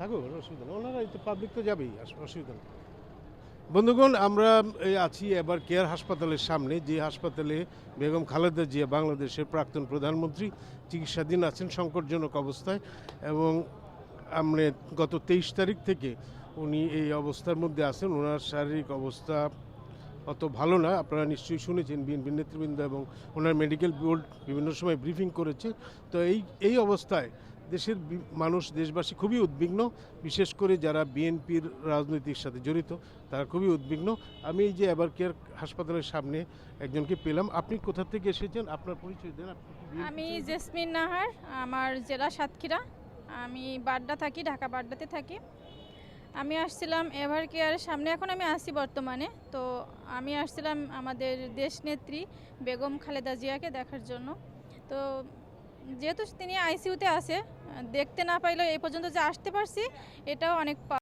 থাকুক অসুবিধা নেই। ওনারা পাবলিক তো যাবেই অসুবিধা নেই। বন্ধুগণ, আমরা আছি এবার কেয়ার হাসপাতালের সামনে। যে হাসপাতালে বেগম খালেদা জিয়া বাংলাদেশের প্রাক্তন প্রধানমন্ত্রী চিকিৎসাধীন আছেন সংকটজনক অবস্থায় এবং আমরা গত তেইশ তারিখ থেকে উনি এই অবস্থার মধ্যে আছেন। ওনার শারীরিক অবস্থা অত ভালো না। আপনারা নিশ্চয়ই শুনেছেন বিএনপি নেতৃবৃন্দ এবং ওনার মেডিকেল বোর্ড বিভিন্ন সময় ব্রিফিং করেছে। তো এই এই অবস্থায় দেশের মানুষ দেশবাসী খুবই উদ্বিগ্ন। বিশেষ করে যারা বিএনপির রাজনীতির সাথে জড়িত তারা খুবই উদ্বিগ্ন। আমি এই যে এবার কেয়ার হাসপাতালের সামনে একজনকে পেলাম। আপনি কোথা থেকে এসেছেন? আপনার পরিচয় দেন আমি জেসমিন নাহার আমার জেলা সাতক্ষীরা। আমি বাড্ডা থাকি ঢাকা বাড্ডাতে থাকি। আমি আসছিলাম এভার কেয়ারের সামনে এখন আমি আসি বর্তমানে। তো আমি আসছিলাম আমাদের দেশনেত্রী বেগম খালেদা জিয়াকে দেখার জন্য। তো যেহেতু তিনি আইসিইউতে আছে দেখতে না পাইলেও এই পর্যন্ত যে আসতে পারছি এটাও অনেক